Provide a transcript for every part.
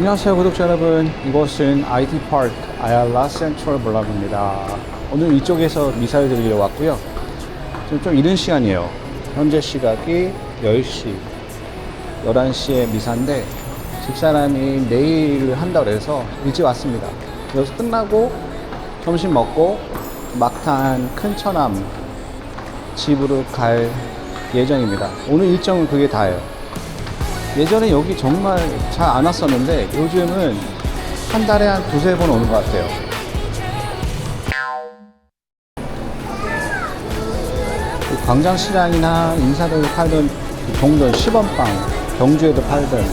안녕하세요 구독자 여러분. 이곳은 IT 파크 아얄라 센트럴 블락입니다. 오늘 이쪽에서 미사를 드리러 왔고요. 지금 좀 이른 시간이에요. 현재 시각이 10시 11시에 미사인데 집사람이 내일 한다고 해서 일찍 왔습니다. 여기서 끝나고 점심 먹고 막탄 큰처남 집으로 갈 예정입니다. 오늘 일정은 그게 다예요 예전에 여기 정말 잘 안 왔었는데 요즘은 한 달에 한 두세 번 오는 것 같아요. 그 광장시장이나 인사동에 팔던 그 동전 10원빵, 경주에도 팔던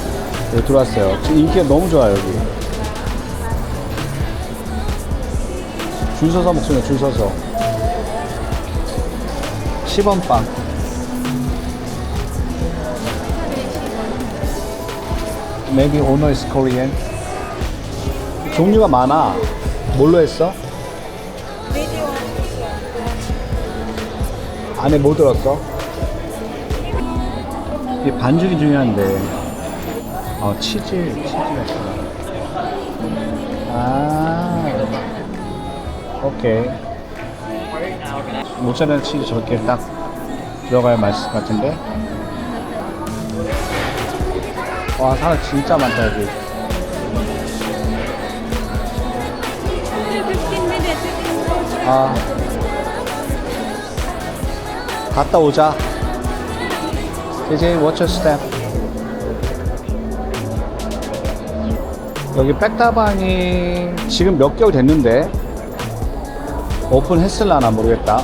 여기 들어왔어요. 지금 인기가 너무 좋아요, 여기. 줄 서서 먹습니다, 줄 서서. 10원빵. Maybe owner is Korean. 종류가 많아. 뭘로 했어? 안에 뭐 들었어? 이 반죽이 중요한데. 어, 치즈, 치즈가 있구나. 아, 오케이. 모짜렐라 치즈 저렇게 딱 들어가야 맛있을 것 같은데? 와 사람 진짜 많다 여기. 15 minutes. 아. 갔다 오자. 이제 your step 여기 백다방이 지금 몇 개월 됐는데 오픈했을라나 모르겠다.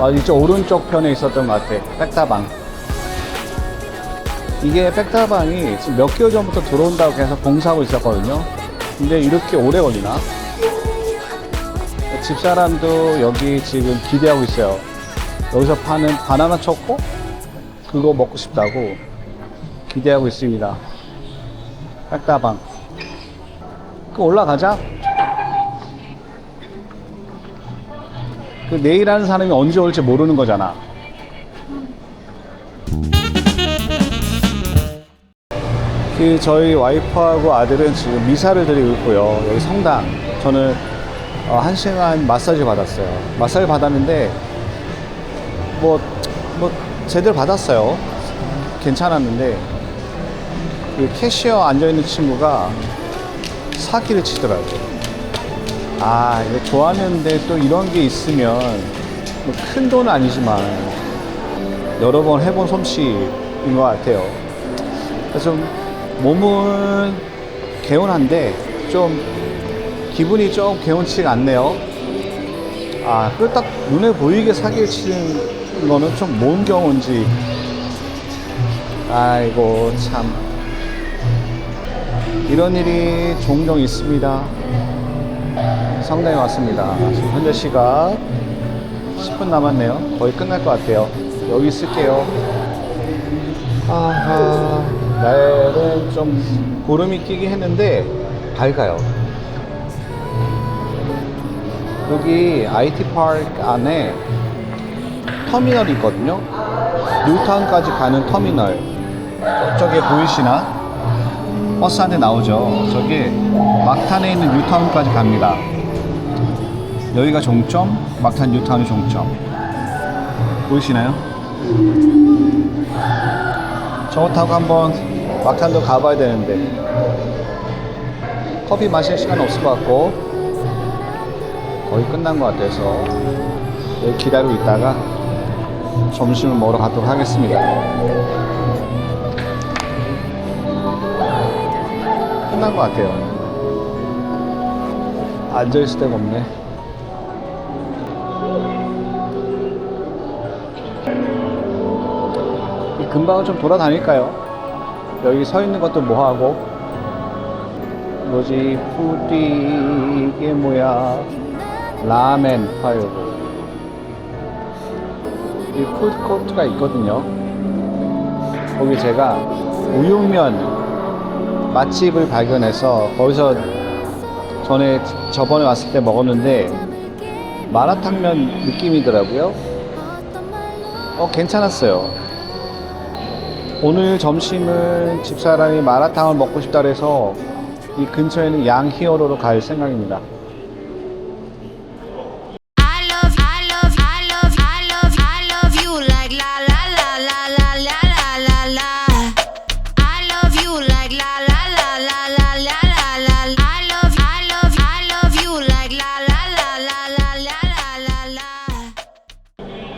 아 이쪽 오른쪽 편에 있었던 것 같아 백다방 이게 백다방이 지금 몇 개월 전부터 들어온다고 계속 공사하고 있었거든요. 근데 이렇게 오래 걸리나? 집사람도 여기 지금 기대하고 있어요. 여기서 파는 바나나 초코? 그거 먹고 싶다고 기대하고 있습니다. 백다방. 그 올라가자. 그 내일 하는 사람이 언제 올지 모르는 거잖아. 그 저희 와이프하고 아들은 지금 미사를 드리고 있고요. 여기 성당. 저는 어, 한 시간 마사지 받았어요. 마사지 받았는데 뭐, 뭐 제대로 받았어요. 괜찮았는데 그 캐시어 앉아 있는 친구가 사기를 치더라고요. 아, 이거 좋았는데 또 이런 게 있으면 뭐 큰 돈은 아니지만 여러 번 해본 솜씨인 것 같아요. 좀 몸은 개운한데 좀 기분이 좀 개운치가 않네요. 아, 그딱 눈에 보이게 사기를 치는 거는 좀 뭔 경우인지. 아이고, 참. 이런 일이 종종 있습니다. 성당에 왔습니다. 지금 현재 시각 10분 남았네요. 거의 끝날 것 같아요. 여기 있을게요. 아하. 좀 구름이 끼긴 했는데 밝아요. 여기 IT 파크 안에 터미널이 있거든요. 뉴타운까지 가는 터미널. 저쪽에 보이시나? 버스 안에 나오죠. 저기 막탄에 있는 뉴타운까지 갑니다. 여기가 종점, 막탄 뉴타운이 종점. 보이시나요? 저거 타고 한번 막탄도 가봐야 되는데. 커피 마실 시간 없을 것 같고. 거의 끝난 것 같아서 여기 기다리고 있다가 점심을 먹으러 가도록 하겠습니다. 끝난 것 같아요. 앉아있을 데가 없네. 이 근방을 좀 돌아다닐까요? 여기 서 있는 것도 뭐하고? 뭐지? 푸디 이게 뭐야? 라멘 파요고 이 푸드코트가 있거든요. 거기 제가 우육면 맛집을 발견해서 거기서 전에 저번에 왔을 때 먹었는데 마라탕면 느낌이더라고요. 어 괜찮았어요 오늘 점심은 집사람이 마라탕을 먹고 싶다 그래서 이 근처에 있는 양히어로로 갈 생각입니다.